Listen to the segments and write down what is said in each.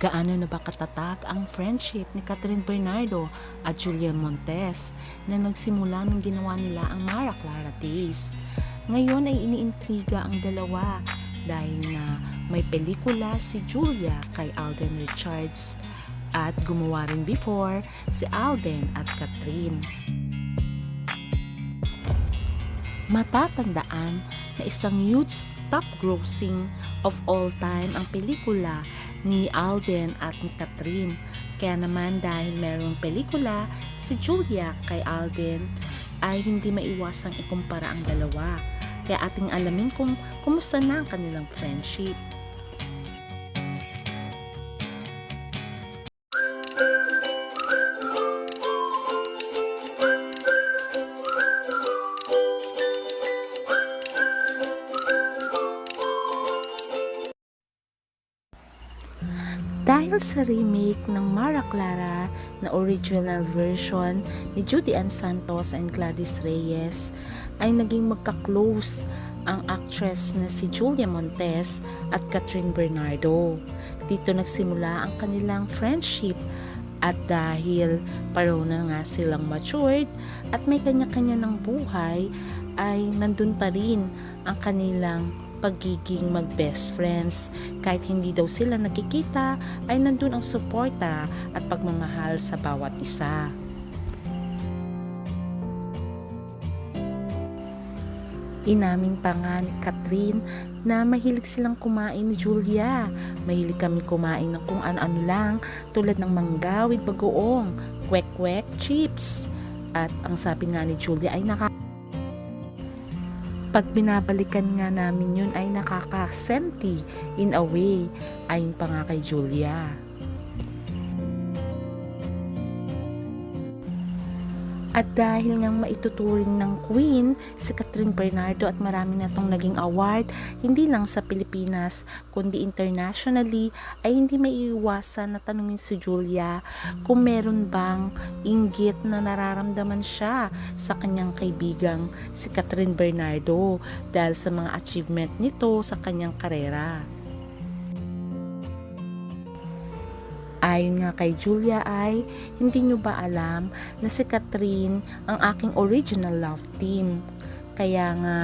Gaano na ba katatag ang friendship ni Catherine Bernardo at Julian Montes na nagsimula nung ginawa nila ang Mara Clara Days? Ngayon ay iniintriga ang dalawa dahil na may pelikula si Julia kay Alden Richards at gumawa rin before si Alden at Catherine. Matatandaan na isang huge top grossing of all time ang pelikula ni Alden at ni Catherine. Kaya naman dahil mayroong pelikula si Julia kay Alden ay hindi maiwasang ikumpara ang dalawa. Kaya ating alamin kung kumusta na ang kanilang friendship. Dahil sa remake ng Mara Clara na original version ni Judy Ann Santos and Gladys Reyes ay naging magka-close ang actress na si Julia Montes at Catherine Bernardo. Dito nagsimula ang kanilang friendship at dahil pareho na nga silang matured at may kanya-kanya ng buhay ay nandun pa rin ang kanilang pagiging mag-best friends. Kahit hindi daw sila nakikita, ay nandun ang suporta at pagmamahal sa bawat isa. Inamin pa nga ni Catherine na mahilig silang kumain ni Julia. Mahilig kami kumain ng kung ano-ano lang tulad ng manggawid bagoong, kwek-kwek, chips. At ang sabi nga ni Julia ay naka pag binabalikan nga namin yun ay nakakasenti in a way ayon pa nga Julia. At dahil nga maituturing ng Queen si Catherine Bernardo at marami na itong naging award, hindi lang sa Pilipinas kundi internationally ay hindi maiiwasan na tanungin si Julia kung meron bang inggit na nararamdaman siya sa kanyang kaibigang si Catherine Bernardo dahil sa mga achievement nito sa kanyang karera. Ayon nga kay Julia ay, hindi nyo ba alam na si Catherine ang aking original love team? Kaya nga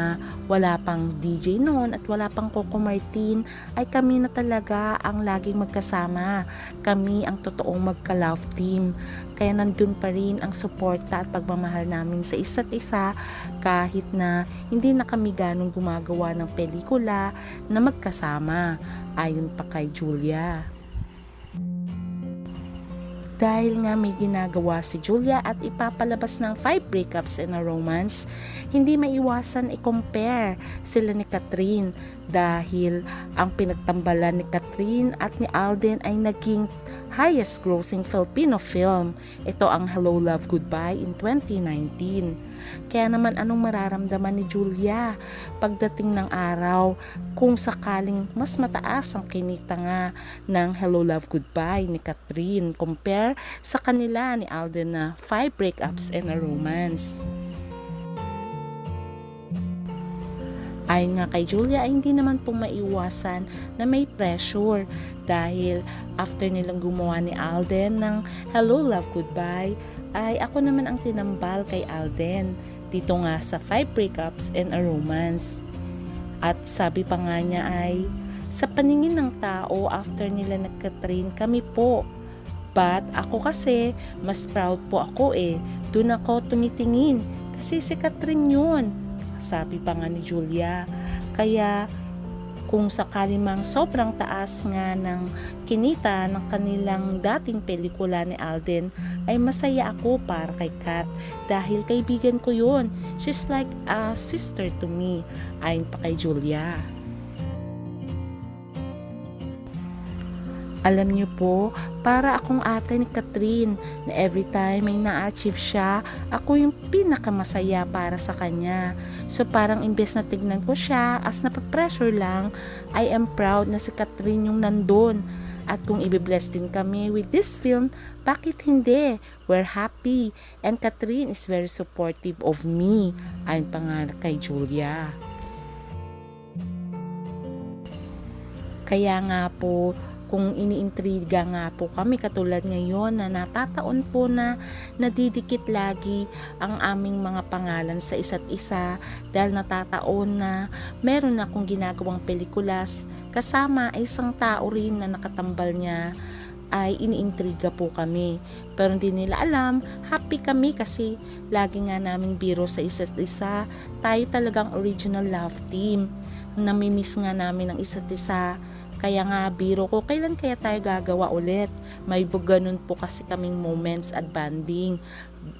wala pang DJ noon at wala pang Coco Martin ay kami na talaga ang laging magkasama. Kami ang totoong magka-love team. Kaya nandun pa rin ang suporta at pagmamahal namin sa isa't isa kahit na hindi na kami ganong gumagawa ng pelikula na magkasama. Ayon pa kay Julia. Dahil nga may ginagawa si Julia at ipapalabas ng five breakups in a romance, hindi maiwasan i-compare sila ni Catherine dahil ang pinagtambalan ni Catherine at ni Alden ay naging highest grossing Filipino film. Ito ang Hello Love Goodbye in 2019. Kaya naman anong mararamdaman ni Julia pagdating ng araw kung sakaling mas mataas ang kinita nga ng Hello Love Goodbye ni Catherine compare sa kanila ni Alden na five breakups and a romance. Ayon nga kay Julia ay hindi naman po maiwasan na may pressure dahil after nilang gumawa ni Alden ng Hello Love Goodbye ay ako naman ang tinambal kay Alden dito nga sa Five Breakups and a Romance. At sabi pa nga niya ay sa paningin ng tao after nila nagka-train kami po. But ako kasi mas proud po ako eh. Doon ako tumitingin kasi si Catherine yun sabi pa nga ni Julia. Kaya kung sakali mang sobrang taas nga ng kinita ng kanilang dating pelikula ni Alden, ay masaya ako para kay Kat dahil kaibigan ko yun. She's like a sister to me, ayon pa kay Julia. Alam niyo po, para akong ate ni Catherine na every time may na-achieve siya, ako yung pinakamasaya para sa kanya. So parang imbes na tignan ko siya as napapressure lang, I am proud na si Catherine yung nandun. At kung ibibless din kami with this film, bakit hindi? We're happy. And Catherine is very supportive of me. Ayon pa nga kay Julia. Kaya nga po, kung iniintriga nga po kami katulad ngayon na natataon po na nadidikit lagi ang aming mga pangalan sa isa't isa dahil natataon na meron akong ginagawang pelikulas kasama isang tao rin na nakatambal niya ay iniintriga po kami. Pero hindi nila alam, happy kami kasi lagi nga naming biro sa isa't isa. Tayo talagang original love team. Namimiss nga namin ang isa't isa. Kaya nga biro ko, kailan kaya tayo gagawa ulit? May ganun po kasi kaming moments at banding.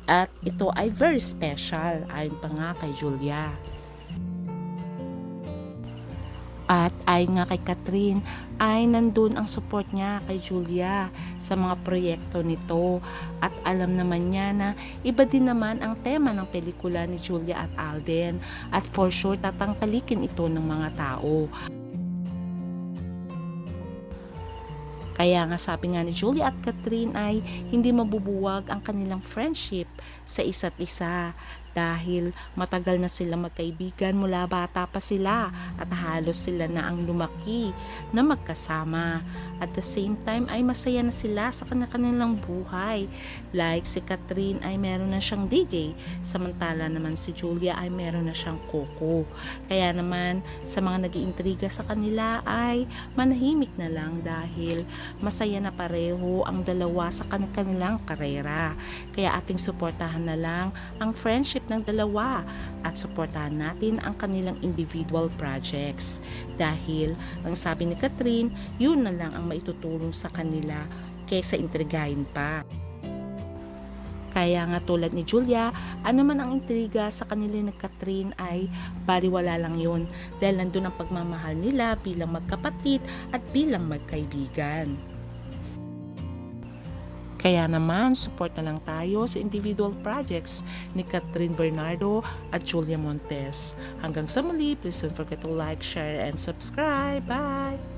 At ito ay very special, ayon pa nga kay Julia. At ay nga kay Catherine, ay nandun ang support niya kay Julia sa mga proyekto nito. At alam naman niya na iba din naman ang tema ng pelikula ni Julia at Alden. At for sure tatangkalikin ito ng mga tao. Kaya nga sabi nga ni Julia at Catherine ay hindi mabubuwag ang kanilang friendship sa isa't isa dahil matagal na sila magkaibigan mula bata pa sila at halos sila na ang lumaki na magkasama. At the same time ay masaya na sila sa kanilang buhay. Like si Catherine ay meron na siyang DJ, samantala naman si Julia ay meron na siyang Coco. Kaya naman sa mga nag-iintriga sa kanila ay manahimik na lang dahil masaya na pareho ang dalawa sa kan- kanilang karera. Kaya ating suportahan na lang ang friendship ng dalawa at suportahan natin ang kanilang individual projects. Dahil, ang sabi ni Catherine, yun na lang ang maitutulong sa kanila kaysa intrigahin pa. Kaya nga tulad ni Julia, ano man ang intriga sa kanila ni Catherine ay baliwala lang yun dahil nandun ang pagmamahal nila bilang magkapatid at bilang magkaibigan. Kaya naman, support na lang tayo sa individual projects ni Catherine Bernardo at Julia Montes. Hanggang sa muli, please don't forget to like, share, and subscribe. Bye!